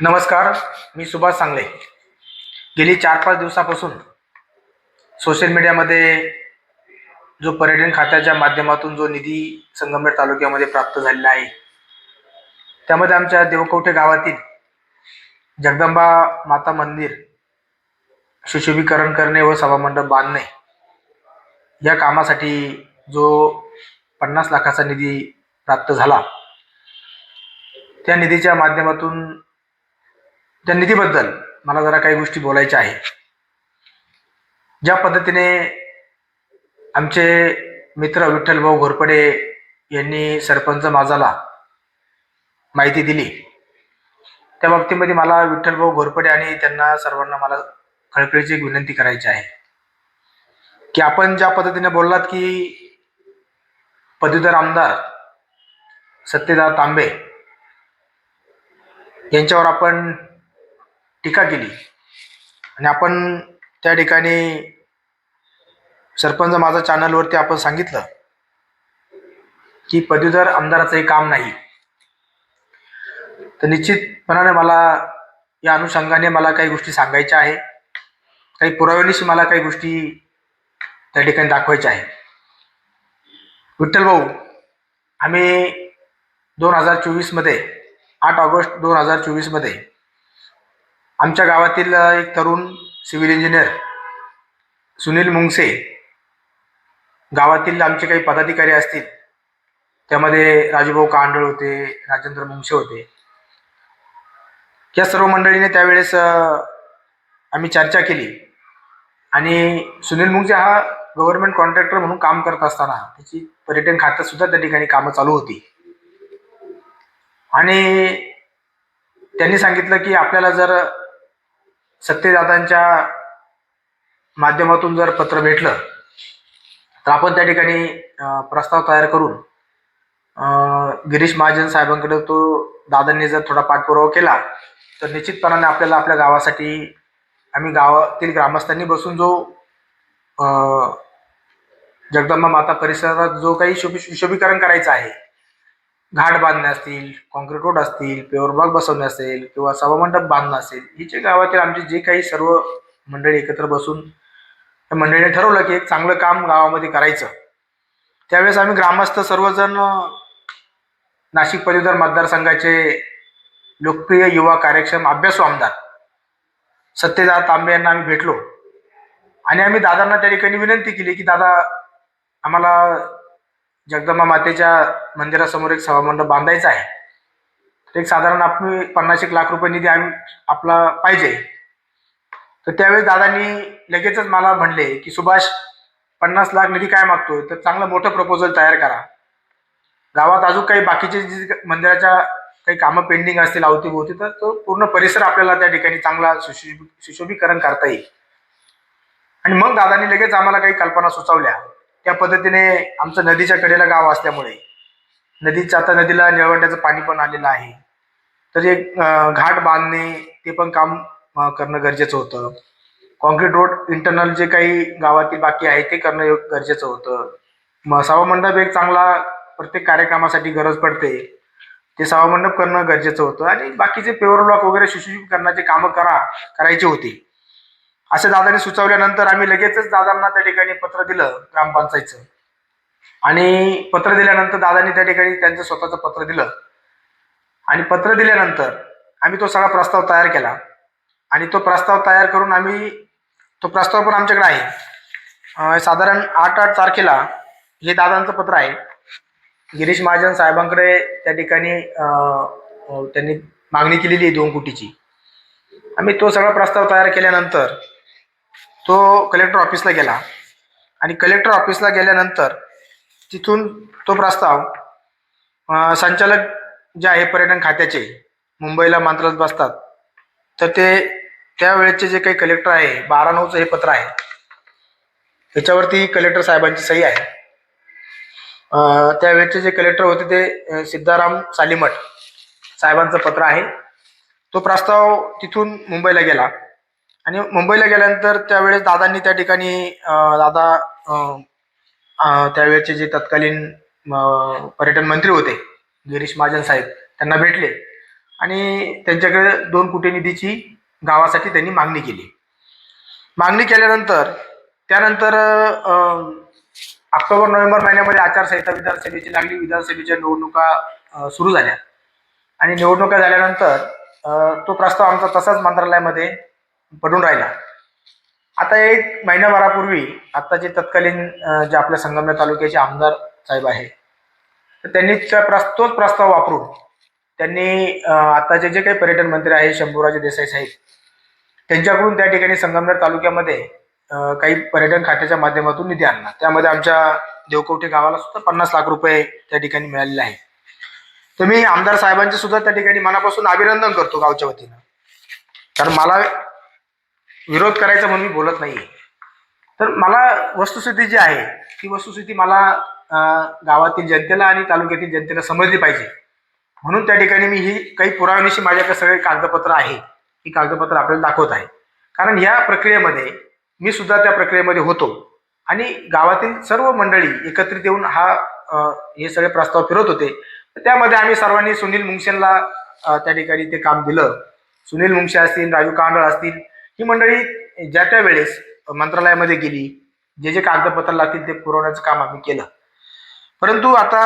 नमस्कार मी सुभाष सांगले. गेली चार पाच दिवसापासून सोशल मीडियामध्ये जो पर्यटन खात्याच्या माध्यमातून जो निधी संगमनेर तालुक्यामध्ये प्राप्त झालेला आहे त्यामध्ये आमच्या देवकवठे गावातील जगदंबा माता मंदिर सुशोभीकरण करणे व सभामंडप बांधणे या कामासाठी जो पन्नास लाखाचा निधी प्राप्त झाला त्या निधीच्या माध्यमातून त्या निधीबद्दल मला जरा काही गोष्टी बोलायच्या आहे ज्या पद्धतीने आमचे मित्र विठ्ठलभाऊ घोरपडे यांनी सरपंच माझाला माहिती दिली त्या बाबतीमध्ये मला विठ्ठलभाऊ घोरपडे आणि त्यांना सर्वांना मला खळखळीची एक विनंती करायची आहे. की आपण ज्या पद्धतीने बोललात की पदवीधर आमदार सत्यदा तांबे यांच्यावर आपण टीका केली. आणि आपण त्या ठिकाणी सरपंच माझा चॅनलवरती आपण सांगितलं की पदवीधर आमदाराचंही काम नाही. तर निश्चितपणाने मला या अनुषंगाने मला काही गोष्टी सांगायच्या आहे. काही पुराव्यानिशी मला काही गोष्टी त्या ठिकाणी दाखवायच्या आहे. विठ्ठल भाऊ आम्ही दोन हजार चोवीसमध्ये आठ ऑगस्ट दोन हजार चोवीसमध्ये आमच्या गावातील एक तरुण सिव्हिल इंजिनियर सुनील मुंगसे गावातील आमचे काही पदाधिकारी असतील त्यामध्ये राजूभाऊ कांडळ होते राजेंद्र मुंगसे होते. या सर्व मंडळीने त्यावेळेस आम्ही चर्चा केली. आणि सुनील मुंगसे हा गव्हर्नमेंट कॉन्ट्रॅक्टर म्हणून काम करत असताना त्याची पर्यटन खात्यात सुद्धा त्या ठिकाणी कामं चालू होती. आणि त्यांनी सांगितलं की आपल्याला जर सत्यदादांच्या माध्यमातून जर पत्र भेटलं तर आपण त्या ठिकाणी प्रस्ताव तयार करून गिरीश महाजन साहेबांकडे तो दादांनी जर थोडा पाठपुरावा केला तर निश्चितपणाने आपल्याला आपल्या गावासाठी आम्ही गावातील ग्रामस्थांनी बसून जो जगदंबा माता परिसरात जो काही शोभी शुभीकरण करायचं आहे घाट बांधणे असतील कॉन्क्रीट रोड असतील पेवर बसवणे असेल किंवा सभामंडप बांधणं असेल ही जे गावातील आमचे जे काही सर्व मंडळी एकत्र बसून त्या मंडळीने ठरवलं की एक चांगलं काम गावामध्ये करायचं. त्यावेळेस आम्ही ग्रामस्थ सर्वजण नाशिक पदवीधर मतदारसंघाचे लोकप्रिय युवा कार्यक्षम अभ्यासू आमदार सत्यदा तांबे यांना आम्ही भेटलो. आणि आम्ही दादांना त्या ठिकाणी विनंती केली की दादा आम्हाला जगदंबा मातेच्या मंदिरासमोर एक सभामंडप बांधायचं आहे. तर एक साधारण आपण पन्नास एक लाख रुपये निधी आम्ही आपला पाहिजे. तर त्यावेळेस दादांनी लगेचच मला म्हणले की सुभाष पन्नास लाख निधी काय मागतोय? तर चांगलं मोठं प्रपोजल तयार करा. गावात अजून काही बाकीचे जे मंदिराच्या काही कामं पेंडिंग असतील अवतीभोवती तर तो पूर्ण परिसर आपल्याला त्या ठिकाणी चांगला सुशोभी सुशोभीकरण करता येईल. आणि मग दादांनी लगेच आम्हाला काही कल्पना सुचवल्या. त्या पद्धतीने आमचं नदीच्या कडेला गाव असल्यामुळे नदीचं आता नदीला निळवंड्याचं पाणी पण आलेलं आहे. तर एक घाट बांधणे ते पण काम करणं गरजेचं होतं. कॉन्क्रीट रोड इंटरनल जे काही गावातील बाकी आहे ते करणं गरजेचं होतं. मग सभामंडप एक चांगला प्रत्येक कार्यक्रमासाठी गरज पडते. ते सभामंडप करणं गरजेचं होतं. आणि बाकीचे पेवर ब्लॉक वगैरे सुशोभित करण्याचे कामं करा करायची होती. अशा दादांनी सुचवल्यानंतर आम्ही लगेचच दादांना त्या ठिकाणी पत्र दिलं ग्रामपंचायतचं. आणि पत्र दिल्यानंतर दादांनी त्या ठिकाणी त्यांचं स्वतःचं पत्र दिलं. आणि पत्र दिल्यानंतर आम्ही तो सगळा प्रस्ताव तयार केला. आणि तो प्रस्ताव तयार करून आम्ही तो प्रस्ताव पण आमच्याकडे आहे. साधारण आठ आठ तारखेला हे दादांचं पत्र आहे. गिरीश महाजन साहेबांकडे त्या ठिकाणी त्यांनी मागणी केलेली आहे दोन कोटीची. आम्ही तो सगळा प्रस्ताव तयार केल्यानंतर तो कलेक्टर ऑफिसला गेला. आणि कलेक्टर ऑफिसला गेल्यानंतर तिथून तो प्रस्ताव संचालक जे आहे पर्यटन खात्याचे मुंबईला मांतरत बसतात. तर ते त्यावेळेचे जे काही कलेक्टर आहे बारा नऊचं हे पत्र आहे. त्याच्यावरती कलेक्टर साहेबांची सही आहे. त्यावेळेचे जे कलेक्टर होते ते सिद्धाराम सालीमठ साहेबांचं पत्र आहे. तो प्रस्ताव तिथून मुंबईला गेला. आणि मुंबईला गेल्यानंतर त्यावेळेस दादांनी त्या ठिकाणी दादा त्यावेळेचे जे तत्कालीन पर्यटन मंत्री होते गिरीश महाजन साहेब त्यांना भेटले. आणि त्यांच्याकडे दोन कोटी निधीची गावासाठी त्यांनी मागणी केली. मागणी केल्यानंतर त्यानंतर ऑक्टोबर नोव्हेंबर महिन्यामध्ये आचारसंहिता विधानसभेची लागली. विधानसभेच्या निवडणुका सुरू झाल्या. आणि निवडणुका झाल्यानंतर तो प्रस्ताव आमचा तसाच मंत्रालयामध्ये पडून राहिला. आता एक महिन्याभरापूर्वी आत्ताचे तत्कालीन जे आपल्या संगमनेर तालुक्याचे आमदार साहेब आहे तर त्यांनी त्या तोच प्रस्ताव वापरून त्यांनी आत्ताचे जे काही पर्यटन मंत्री आहे शंभूराजे देसाई साहेब त्यांच्याकडून त्या ठिकाणी संगमनेर तालुक्यामध्ये काही पर्यटन खात्याच्या माध्यमातून निधी आणला. त्यामध्ये आमच्या देवकवठे गावाला सुद्धा पन्नास लाख रुपये त्या ठिकाणी मिळालेले आहे. तर मी आमदार साहेबांचे सुद्धा त्या ठिकाणी मनापासून अभिनंदन करतो गावच्या वतीनं. कारण मला विरोध करायचा म्हणून मी बोलत नाहीये. तर मला वस्तुस्थिती जी आहे ती वस्तुस्थिती मला गावातील जनतेला आणि तालुक्यातील जनतेला समजली पाहिजे. म्हणून त्या ठिकाणी मी ही काही पुराव्यानिशी माझ्याकडे सगळे कागदपत्र आहे. ही कागदपत्र आपल्याला दाखवत आहे. कारण या प्रक्रियेमध्ये मी सुद्धा त्या प्रक्रियेमध्ये होतो. आणि गावातील सर्व मंडळी एकत्रित येऊन हा हे सगळे प्रस्ताव फिरत होते. तर त्यामध्ये आम्ही सर्वांनी सुनील मुंगशेनला त्या ठिकाणी ते काम दिलं. सुनील मुंगशे असतील राजू कांडळ असतील ही मंडळी ज्या त्या वेळेस मंत्रालयामध्ये गेली जे जे कागदपत्र लागतील ते पुरवण्याचं काम आम्ही केलं. परंतु आता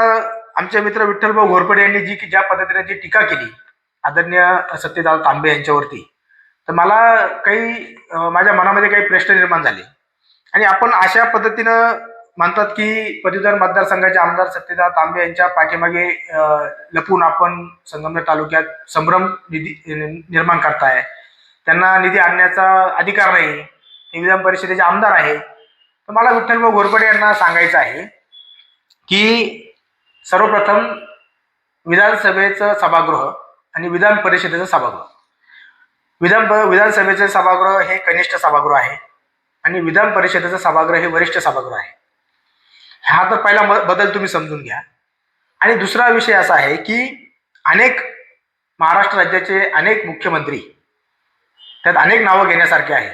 आमचे मित्र विठ्ठलभाऊ घोरपडे यांनी जी की ज्या पद्धतीने जी टीका केली आदरणीय सत्यदादा तांबे यांच्यावरती तर मला काही माझ्या मनामध्ये काही प्रश्न निर्माण झाले. आणि आपण अशा पद्धतीनं म्हणतात की पदवीधर मतदारसंघाचे आमदार सत्यदा तांबे यांच्या पाठीमागे लपून आपण संगमनेर तालुक्यात संभ्रम निधी निर्माण करताय. त्यांना निधी आणण्याचा अधिकार नाही. ते विधान परिषदेचे आमदार आहे. तर मला विठ्ठलभाऊ घोरपडे यांना सांगायचं आहे की सर्वप्रथम विधानसभेचं सभागृह आणि विधान परिषदेचं सभागृह. विधान विधानसभेचे सभागृह हे कनिष्ठ सभागृह आहे आणि विधान परिषदेचं सभागृह हे वरिष्ठ सभागृह आहे. हा तर पहिला बदल तुम्ही समजून घ्या. आणि दुसरा विषय असा आहे की अनेक महाराष्ट्र राज्याचे अनेक मुख्यमंत्री त्यात अनेक नावं घेण्यासारखे आहे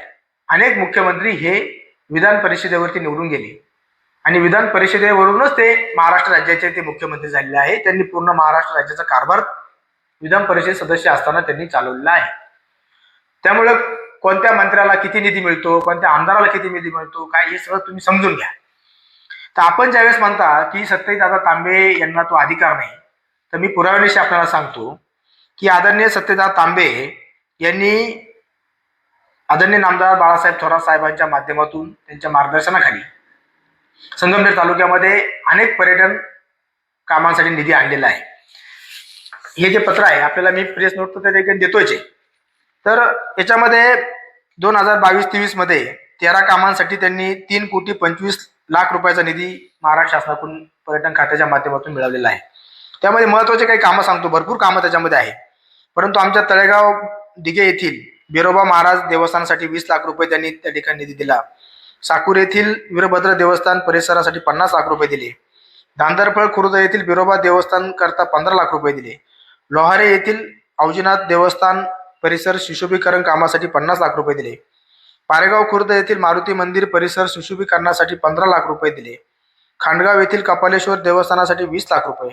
अनेक मुख्यमंत्री हे विधान परिषदेवरती निवडून गेले. आणि विधान परिषदेवरूनच ते महाराष्ट्र राज्याचे ते मुख्यमंत्री झालेले आहे त्यांनी पूर्ण महाराष्ट्र राज्याचा कारभार विधान परिषद सदस्य असताना त्यांनी चालवलेला आहे. त्यामुळे कोणत्या मंत्र्याला किती निधी मिळतो कोणत्या आमदाराला किती निधी मिळतो काय हे सगळं तुम्ही समजून घ्या. तर आपण ज्यावेळेस म्हणता की सत्यदादा तांबे यांना तो अधिकार नाही तर मी पुराव्याविषयी आपल्याला सांगतो की आदरणीय सत्यदादा तांबे यांनी आदरणीय नामदार बाळासाहेब थोरात साहेबांच्या माध्यमातून त्यांच्या मार्गदर्शनाखाली संगमनेर तालुक्यामध्ये अनेक पर्यटन कामांसाठी निधी आणलेला आहे. हे जे पत्र आहे आपल्याला मी प्रेस नोट तर त्या देतोच आहे. तर याच्यामध्ये दोन हजार बावीस तेवीसमध्ये तेरा कामांसाठी त्यांनी तीन कोटी पंचवीस लाख रुपयाचा निधी महाराष्ट्र शासनाकडून पर्यटन खात्याच्या माध्यमातून मिळवलेला आहे. त्यामध्ये महत्त्वाचे काही कामं सांगतो. भरपूर कामं त्याच्यामध्ये आहे. परंतु आमच्या तळेगाव दिघे येथील बिरोबा महाराज देवस्थानासाठी वीस लाख रुपये त्यांनी त्या ठिकाणी निधी दिला. साकूर येथील वीरभद्र देवस्थान परिसरासाठी पन्नास लाख रुपये दिले. धांदरफळ खुर्द येथील बिरोबा देवस्थान करता पंधरा लाख रुपये दिले. लोहारे येथील औजीनाथ देवस्थान परिसर सुशोभीकरण कामासाठी पन्नास लाख रुपये दिले. पारेगाव खुर्द येथील मारुती मंदिर परिसर सुशोभीकरणासाठी पंधरा लाख रुपये दिले. खांडगाव येथील कपालेश्वर देवस्थानासाठी वीस लाख रुपये.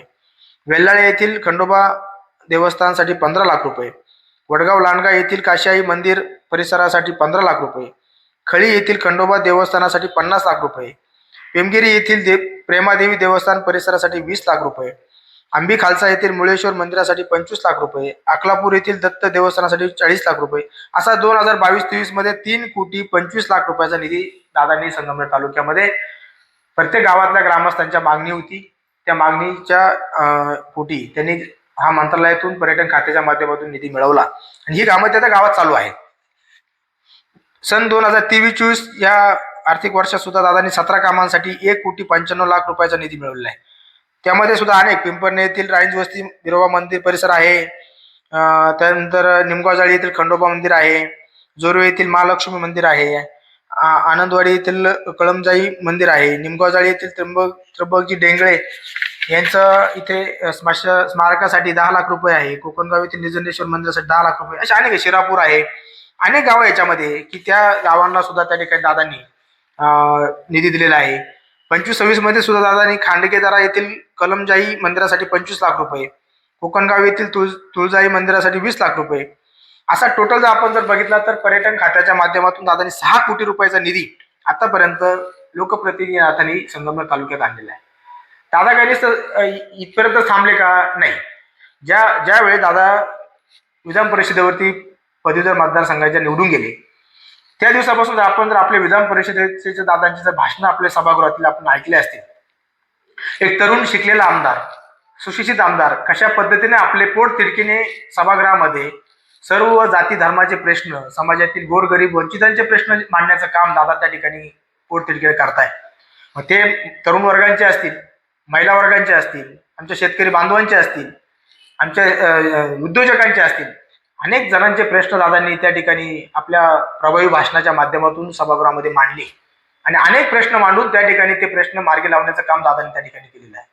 वेल्लाळे येथील खंडोबा देवस्थानासाठी पंधरा लाख रुपये. वडगाव लांडगा येथील काशाई मंदिर परिसरासाठी पंधरा लाख रुपये. खळी येथील खंडोबा देवस्थानासाठी पन्नास लाख रुपये. पेमगिरी येथील दे प्रेमादेवी देवस्थान परिसरासाठी वीस लाख रुपये. आंबी खालसा येथील मुळेश्वर मंदिरासाठी पंचवीस लाख रुपये. अकलापूर येथील दत्त देवस्थानासाठी चाळीस लाख रुपये. असा दोन हजार बावीस तेवीसमध्ये तीन कोटी पंचवीस लाख रुपयाचा निधी दादांनी संगमनेर तालुक्यामध्ये प्रत्येक गावातल्या ग्रामस्थांच्या मागणी होती. त्या मागणीच्या पोटी त्यांनी हा मंत्रालयातून पर्यटन खात्याच्या माध्यमातून निधी मिळवला. आणि ही कामं त्या गावात चालू आहेत. सन दोन हजार तेवीस चोवीस या आर्थिक वर्षात सुद्धा दादांनी सतरा कामांसाठी एक कोटी पंच्याण्णव लाख रुपयाचा निधी मिळवलेला आहे. त्यामध्ये सुद्धा अनेक पिंपरणे येथील राईंज वस्ती बिरोबा मंदिर परिसर आहे. त्यानंतर निमगावजाळी येथील खंडोबा मंदिर आहे. जोरू येथील महालक्ष्मी मंदिर आहे. आ- आनंदवाडी येथील कळमजाई मंदिर आहे. निमगावजाळी येथील त्र्यंबक त्र्यंबकजी डेंगळे यांचं इथे अ, स्मश स्मारकासाठी दहा लाख रुपये आहे. कोकणगाव येथील निजनेश्वर मंदिरासाठी दहा लाख रुपये. असे अनेक शिरापूर आहे. अनेक गावं याच्यामध्ये की त्या गावांना सुद्धा त्या ठिकाणी दादांनी निधी दिलेला आहे. पंचवीस सव्वीसमध्ये सुद्धा दादांनी खांडकेदारा येथील कलमजाई मंदिरासाठी पंचवीस लाख रुपये. कोकणगाव येथील तुळ तुळजाई मंदिरासाठी वीस लाख रुपये. असा टोटल जर आपण जर बघितला तर पर्यटन खात्याच्या माध्यमातून दादांनी सहा कोटी रुपयाचा निधी आतापर्यंत लोकप्रतिनिधी हाताने संगमनेर तालुक्यात आणलेला आहे. दादा काही इथपर्यंत थांबले का? नाही. ज्या ज्यावेळी दादा विधान परिषदेवरती पदवीधर मतदारसंघाच्या निवडून गेले त्या दिवसापासून जर आपण जर आपल्या विधान परिषदेचे जे दादांची जर भाषणं आपल्या सभागृहातील आपण ऐकले असतील एक तरुण शिकलेला आमदार सुशिक्षित आमदार कशा पद्धतीने आपले पोट तिडकीने सभागृहामध्ये सर्व जाती धर्माचे प्रश्न समाजातील गोरगरीब वंचितांचे प्रश्न मांडण्याचं काम दादा त्या ठिकाणी पोट तिडकीने करताय. मग ते तरुण वर्गांचे असतील महिला वर्गांचे असतील आमच्या शेतकरी बांधवांचे असतील आमच्या उद्योजकांचे असतील अनेक जणांचे प्रश्न दादांनी त्या ठिकाणी आपल्या प्रभावी भाषणाच्या माध्यमातून सभागृहामध्ये मांडले. आणि अनेक प्रश्न मांडून त्या ठिकाणी ते प्रश्न मार्गी लावण्याचं काम दादांनी त्या ठिकाणी केलेलं आहे.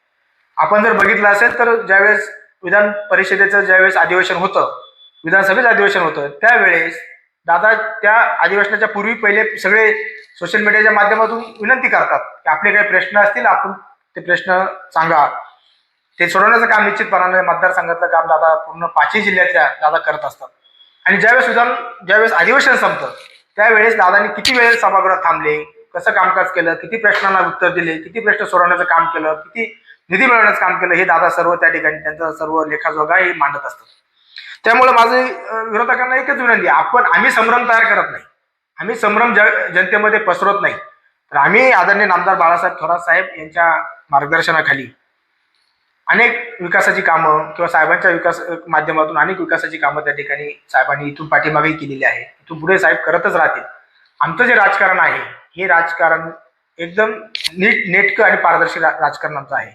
आपण जर बघितलं असेल तर ज्यावेळेस विधान परिषदेचं ज्यावेळेस अधिवेशन होतं विधानसभेचं अधिवेशन होतं त्यावेळेस दादा त्या अधिवेशनाच्या पूर्वी पहिले सगळे सोशल मीडियाच्या माध्यमातून विनंती करतात की आपले काही प्रश्न असतील आपण ते प्रश्न सांगा. ते सोडवण्याचं काम निश्चितपणाने मतदारसंघातलं काम दादा पूर्ण पाचही जिल्ह्यातल्या दादा करत असतात. आणि ज्यावेळेस विधान ज्यावेळेस अधिवेशन संपतं त्यावेळेस दादांनी किती वेळेस सभागृहात थांबले कसं कामकाज केलं किती प्रश्नांना उत्तर दिले किती प्रश्न सोडवण्याचं काम केलं किती निधी मिळवण्याचं काम केलं हे दादा सर्व त्या ठिकाणी त्यांचा सर्व लेखाजोगा हे मांडत असतात. त्यामुळे माझे विरोधकांना एकच विनंती आपण आम्ही संभ्रम तयार करत नाही. आम्ही संभ्रम जनतेमध्ये पसरवत नाही. तर आम्ही आदरणीय नामदार बाळासाहेब थोरात साहेब यांच्या मार्गदर्शनाखाली. अनेक विकासाची कामं किंवा साहेबांच्या विकास माध्यमातून अनेक विकासाची कामं त्या ठिकाणी साहेबांनी इथून पाठीमागेही केलेली आहे इथून पुढे साहेब करतच राहतील. आमचं जे राजकारण आहे हे राजकारण एकदम नीट नेटकं आणि पारदर्शी रा- राजकारण आमचं आहे.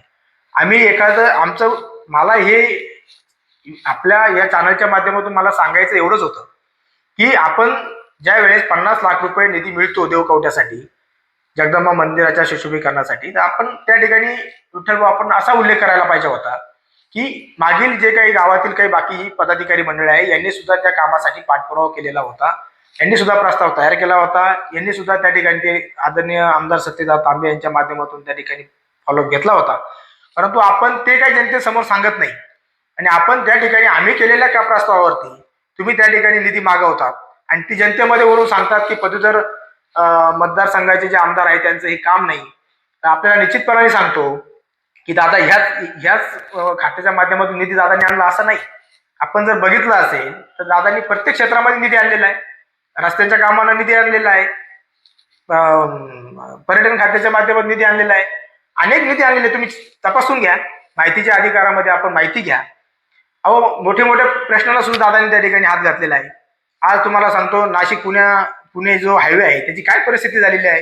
आम्ही एखादं आमचं मला हे आपल्या या चॅनलच्या माध्यमातून मला सांगायचं एवढंच होतं की आपण ज्या वेळेस पन्नास लाख रुपये निधी मिळतो देवकवट्यासाठी जगदंबा मंदिराच्या सुशोभीकरणासाठी तर आपण त्या ठिकाणी विठ्ठल आपण असा उल्लेख करायला पाहिजे होता की मागील जे काही गावातील काही बाकी पदाधिकारी मंडळी आहे यांनी सुद्धा त्या कामासाठी पाठपुरावा केलेला होता. यांनी सुद्धा प्रस्ताव तयार केला होता. यांनी सुद्धा त्या ठिकाणी ते आदरणीय आमदार सत्यदार तांबे यांच्या माध्यमातून त्या ठिकाणी फॉलोअप घेतला होता. परंतु आपण ते काही जनतेसमोर सांगत नाही. आणि आपण त्या ठिकाणी आम्ही केलेल्या त्या प्रस्तावावरती तुम्ही त्या ठिकाणी निधी मागवतात आणि ती जनतेमध्ये वरून सांगतात की पदवीधर मतदारसंघाचे जे आमदार आहेत त्यांचं हे काम नाही. तर आपल्याला निश्चितपणाने सांगतो की दादा ह्याच ह्याच खात्याच्या माध्यमातून निधी दादांनी आणला असं नाही. आपण जर बघितलं असेल तर दादांनी प्रत्येक क्षेत्रामध्ये निधी आणलेला आहे. रस्त्यांच्या कामांना निधी आणलेला आहे. पर्यटन खात्याच्या माध्यमातून निधी आणलेला आहे. अनेक निधी आणलेले तुम्ही तपासून घ्या. माहितीच्या अधिकारामध्ये आपण माहिती घ्या. अहो मोठे मोठे प्रश्नाला सुद्धा दादांनी त्या ठिकाणी हात घातलेला आहे. आज तुम्हाला सांगतो नाशिक पुण्या पुणे जो हायवे आहे त्याची काय परिस्थिती झालेली आहे?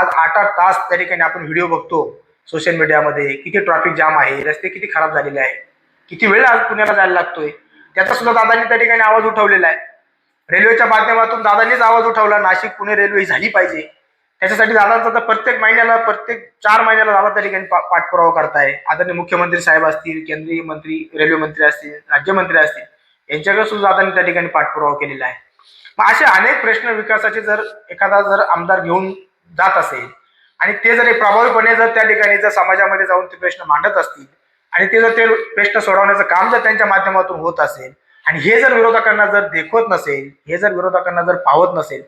आज आठ आठ तास त्या ठिकाणी आपण व्हिडिओ बघतो सोशल मीडियामध्ये किती ट्रॅफिक जाम आहे रस्ते किती खराब झालेले आहे किती वेळ आज पुण्याला जायला लागतोय? त्याचा सुद्धा दादांनी त्या ठिकाणी आवाज उठवलेला आहे. रेल्वेच्या माध्यमातून दादांनीच आवाज उठवला नाशिक पुणे रेल्वे ही झाली पाहिजे. त्याच्यासाठी दादांचा तर प्रत्येक महिन्याला प्रत्येक चार महिन्याला दादा त्या ठिकाणी पाठपुरावा करताय. आदरणीय मुख्यमंत्री साहेब असतील केंद्रीय मंत्री रेल्वे मंत्री असतील राज्यमंत्री असतील यांच्याकडे सुद्धा दादांनी त्या ठिकाणी पाठपुरावा केलेला आहे. मग असे अनेक प्रश्न विकासाचे जर एखादा जर आमदार घेऊन जात असेल आणि ते जर प्रभावीपणे जर त्या ठिकाणी जर समाजामध्ये जाऊन ते प्रश्न मांडत असतील आणि ते जर ते प्रश्न सोडवण्याचं काम जर त्यांच्या माध्यमातून होत असेल आणि हे जर विरोधकांना जर देखवत नसेल हे जर विरोधकांना जर पावत नसेल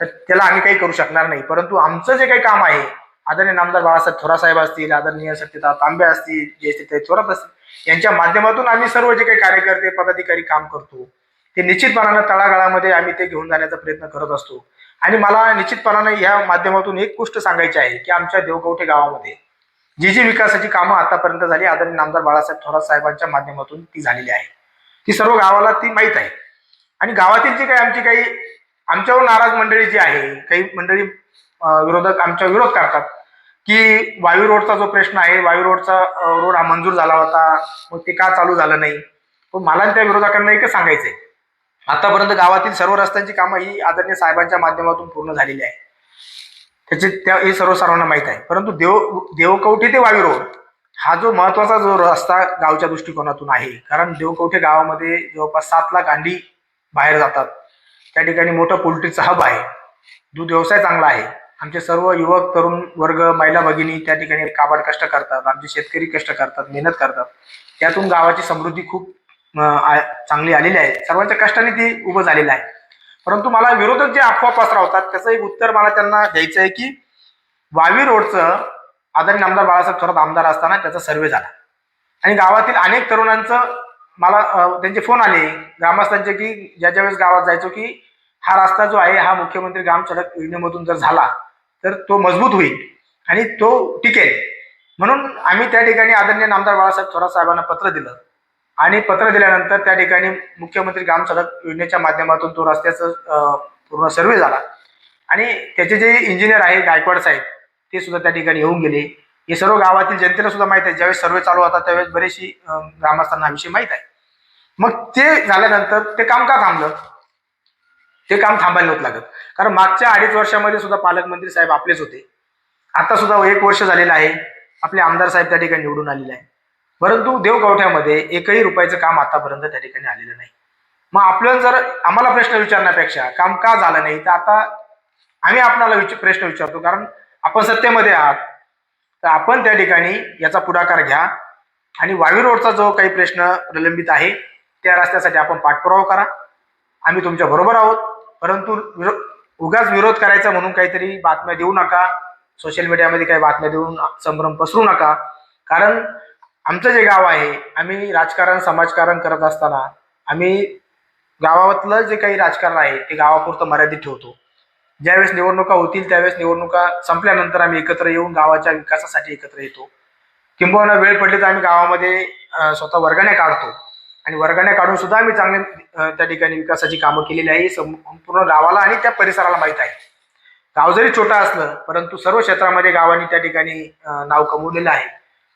तर त्याला आम्ही काही करू शकणार नाही. परंतु आमचं जे काही काम आहे आदरणीय नामदार बाळासाहेब थोरासाहेब असतील आदरणीय सत्यता तांबे असतील जे थोरात असतील यांच्या माध्यमातून आम्ही सर्व जे काही कार्यकर्ते पदाधिकारी काम करतो. ते निश्चितपणानं तळागाळामध्ये आम्ही ते घेऊन जाण्याचा प्रयत्न करत असतो. आणि मला निश्चितपणानं ह्या माध्यमातून एक गोष्ट सांगायची आहे की आमच्या देवकवठे गावामध्ये जी जी विकासाची कामं आतापर्यंत झाली आदरणीय नामदार बाळासाहेब थोरात साहेबांच्या माध्यमातून ती झालेली आहे. ती सर्व गावाला ती माहीत आहे. आणि गावातील जी काही आमची काही आमच्यावर नाराज मंडळी जी आहे काही मंडळी विरोधक आमच्या विरोध करतात की वायू रोडचा जो प्रश्न आहे वायू रोडचा रोड हा मंजूर झाला होता मग ते का चालू झालं नाही? मग मला त्या विरोधकांना एकच आहे आतापर्यंत गावातील सर्व रस्त्यांची कामं ही आदरणीय साहेबांच्या माध्यमातून पूर्ण झालेली आहे. त्याचे त्या हे सर्व सर्वांना माहीत आहे. परंतु देव देवकवठे ते वावी रोड हा जो महत्त्वाचा जो रस्ता गावच्या दृष्टिकोनातून आहे. कारण देवकवठे गावामध्ये जवळपास सात लाख अंडी बाहेर जातात. त्या ठिकाणी मोठं पोल्ट्रीचा हब आहे. दूध व्यवसाय चांगला आहे. आमचे सर्व युवक तरुण वर्ग महिला भगिनी त्या ठिकाणी काबाड कष्ट करतात. आमचे शेतकरी कष्ट करतात मेहनत करतात. त्यातून गावाची समृद्धी खूप चांगली आलेली आहे. सर्वांच्या कष्टाने ती उभं झालेलं आहे. परंतु मला विरोधक जे अफवा पसरवतात त्याचं एक उत्तर मला त्यांना द्यायचं आहे की वावी रोडचं आदरणीय आमदार बाळासाहेब थोरात आमदार असताना त्याचा सर्वे झाला. आणि गावातील अनेक तरुणांचं मला त्यांचे फोन आले ग्रामस्थांचे की ज्या ज्या वेळेस गावात जायचो की हा रस्ता जो आहे हा मुख्यमंत्री ग्राम सडक योजनेमधून जर झाला तर तो मजबूत होईल आणि तो टिकेल. म्हणून आम्ही त्या ठिकाणी आदरणीय नामदार बाळासाहेब थोरात साहेबांना पत्र दिलं. आणि पत्र दिल्यानंतर त्या ठिकाणी मुख्यमंत्री ग्राम सडक योजनेच्या माध्यमातून तो रस्त्याचं पूर्ण सर्वे झाला. आणि त्याचे जे इंजिनियर आहे गायकवाड साहेब ते सुद्धा त्या ठिकाणी येऊन गेले. हे सर्व गावातील जनतेला सुद्धा माहीत आहे. ज्यावेळेस सर्वे चालू होता त्यावेळेस बरेचशी ग्रामस्थांना विषयी माहीत आहे. मग ते झाल्यानंतर ते काम का थांबलं. ते काम थांबायला नव्हतं लागत. कारण मागच्या अडीच वर्षामध्ये सुद्धा पालकमंत्री साहेब आपलेच होते. आता सुद्धा एक वर्ष झालेलं आहे. आपले आमदार साहेब त्या ठिकाणी निवडून आलेले आहे परंतु देवगावठ्यामध्ये एकही रुपयाचं काम आतापर्यंत त्या ठिकाणी आलेलं नाही. मग आपण जर आम्हाला प्रश्न विचारण्यापेक्षा काम का झालं नाही तर आता आम्ही आपणाला विच प्रश्न विचारतो. कारण आपण सत्तेमध्ये आहात तर आपण त्या ठिकाणी याचा पुढाकार घ्या. आणि वावी रोडचा जो काही प्रश्न प्रलंबित आहे त्या रस्त्यासाठी आपण पाठपुरावा करा. आम्ही तुमच्या बरोबर आहोत. परंतु विरो उगाच विरोध करायचा म्हणून काहीतरी बातम्या देऊ नका. सोशल मीडियामध्ये काही बातम्या देऊन संभ्रम पसरू नका. कारण आमचं जे गाव आहे आम्ही राजकारण समाजकारण करत असताना आम्ही गावातलं जे काही राजकारण आहे ते गावापुरतं मर्यादित ठेवतो. ज्यावेळेस निवडणुका होतील त्यावेळेस निवडणुका संपल्यानंतर आम्ही एकत्र येऊन गावाच्या विकासासाठी एकत्र येतो. किंबहुना वेळ पडली तर आम्ही गावामध्ये स्वतः वर्गाने काढतो. आणि वर्गाने काढून सुद्धा आम्ही चांगले त्या ठिकाणी विकासाची कामं केलेली आहे. संपूर्ण गावाला आणि त्या परिसराला माहीत आहे. गाव जरी छोटं असलं परंतु सर्व क्षेत्रामध्ये गावांनी त्या ठिकाणी नाव कमवलेलं आहे.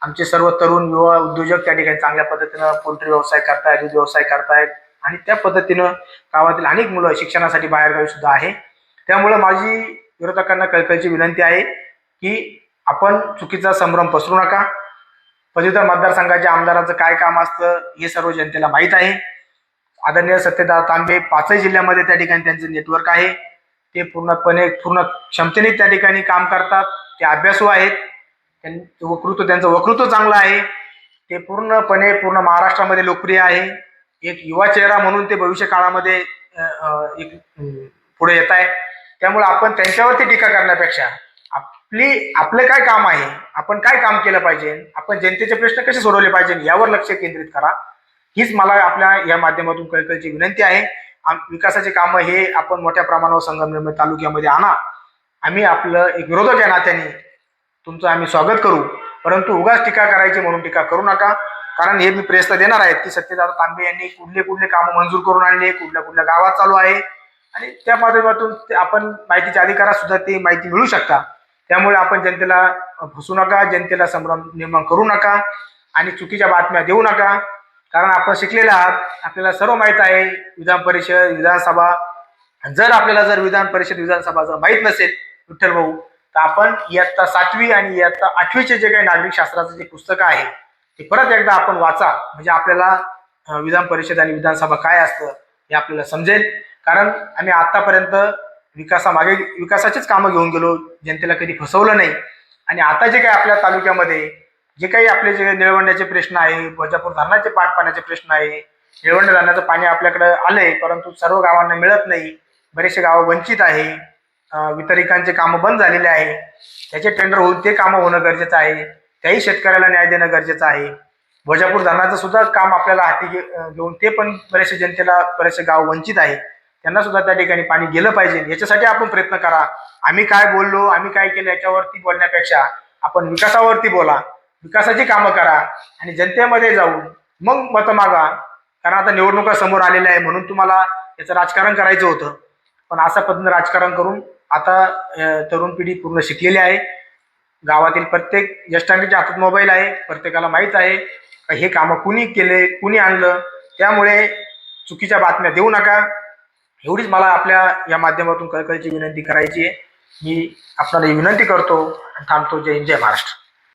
आमचे सर्व तरुण युवा उद्योजक त्या ठिकाणी चांगल्या पद्धतीनं पोल्ट्री व्यवसाय करतायत दूध व्यवसाय करतायत. आणि त्या पद्धतीनं गावातील अनेक मुलं शिक्षणासाठी बाहेरगावी सुद्धा आहे. त्यामुळं माझी विरोधकांना कळकळीची विनंती आहे की आपण चुकीचा संभ्रम पसरू नका. पदवीधर मतदारसंघाच्या आमदाराचं काय काम असतं हे सर्व जनतेला माहीत आहे. आदरणीय सत्यदार तांबे पाचही जिल्ह्यामध्ये त्या ठिकाणी त्यांचं नेटवर्क आहे. ते पूर्णपणे पूर्ण क्षमतेने त्या ठिकाणी काम करतात. ते अभ्यासू आहेत. त्यांचं वक्तृत्व त्यांचं वक्तृत्व चांगलं आहे. ते पूर्णपणे पूर्ण महाराष्ट्रामध्ये लोकप्रिय आहे. एक युवा चेहरा म्हणून ते भविष्य काळामध्ये एक पुढे येत आहे. त्यामुळे आपण त्यांच्यावरती टीका करण्यापेक्षा आपली आपलं काय काम आहे? आपण काय काम केलं पाहिजे? आपण जनतेचे प्रश्न कसे सोडवले पाहिजे? यावर लक्ष केंद्रित करा. हीच मला आपल्या या माध्यमातून कळकळीची विनंती आहे. आम- विकासाचे कामं हे आपण मोठ्या प्रमाणावर संगमनेर तालुक्यामध्ये आणा. आम्ही आपलं एक विरोधक या नात्याने तुमचं आम्ही स्वागत करू. परंतु उगाच टीका करायची म्हणून टीका करू नका. कारण हे मी प्रयत्न देणार आहेत की सत्यदादा तांबे यांनी कुठले कुठले कामं मंजूर करून आणले कुठल्या कुठल्या गावात चालू आहे. आणि त्या माध्यमातून ते आपण माहितीच्या अधिकारात सुद्धा ती माहिती मिळू शकता. त्यामुळे आपण जनतेला फसू नका जनतेला संभ्रम निर्माण करू नका आणि चुकीच्या बातम्या देऊ नका. कारण आपण शिकलेले आहात. आपल्याला सर्व माहीत आहे. विधान परिषद विधानसभा. जर आपल्याला जर विधान परिषद विधानसभा जर माहीत नसेल विठ्ठल भाऊ तर आपण इयत्ता सातवी आणि इयत्ता आठवीचे जे काही नागरिक शास्त्राचं जे पुस्तकं आहे ते परत एकदा आपण वाचा. म्हणजे आपल्याला विधान परिषद आणि विधानसभा काय असतं हे आपल्याला समजेल. कारण आम्ही आतापर्यंत विकासामागे विकासाचीच कामं घेऊन गेलो जनतेला कधी फसवलं नाही. आणि आता जे काही आपल्या तालुक्यामध्ये जे काही आपले जे निळवंड्याचे प्रश्न आहे वजापूर धरणाचे पाटपाण्याचे प्रश्न आहे निळवंड धरणाचं पाणी आपल्याकडे आलंय परंतु सर्व गावांना मिळत नाही. बरेचसे गावं वंचित आहे. वितरिकांचे कामं बंद झालेले आहे. त्याचे टेंडर होऊन ते कामं होणं गरजेचं आहे. त्याही शेतकऱ्याला न्याय देणं गरजेचं आहे. वजापूर धरणाचं सुद्धा काम आपल्याला हाती घे घेऊन ते पण बरेचसे जनतेला बरेचसे गाव वंचित आहे. त्यांना सुद्धा त्या ठिकाणी पाणी गेलं पाहिजे. याच्यासाठी आपण प्रयत्न करा. आम्ही काय बोललो आम्ही काय केलं याच्यावरती बोलण्यापेक्षा आपण विकासावरती बोला. विकासाची कामं करा आणि जनतेमध्ये जाऊन मग मतं मागा. कारण आता निवडणुका समोर आलेल्या आहे म्हणून तुम्हाला याचं राजकारण करायचं होतं. पण असा पद्धतीनं राजकारण करून आता तरुण पिढी पूर्ण शिकलेली आहे. गावातील प्रत्येक ज्येष्ठांच्या हातात मोबाईल आहे प्रत्येकाला माहीत आहे का हे कामं कुणी केले कुणी आणलं? त्यामुळे चुकीच्या बातम्या देऊ नका. एवढीच मला आपल्या या माध्यमातून कळकळीची विनंती करायची आहे. मी आपल्याला ही विनंती करतो आणि थांबतो. जय हिंद जय महाराष्ट्र.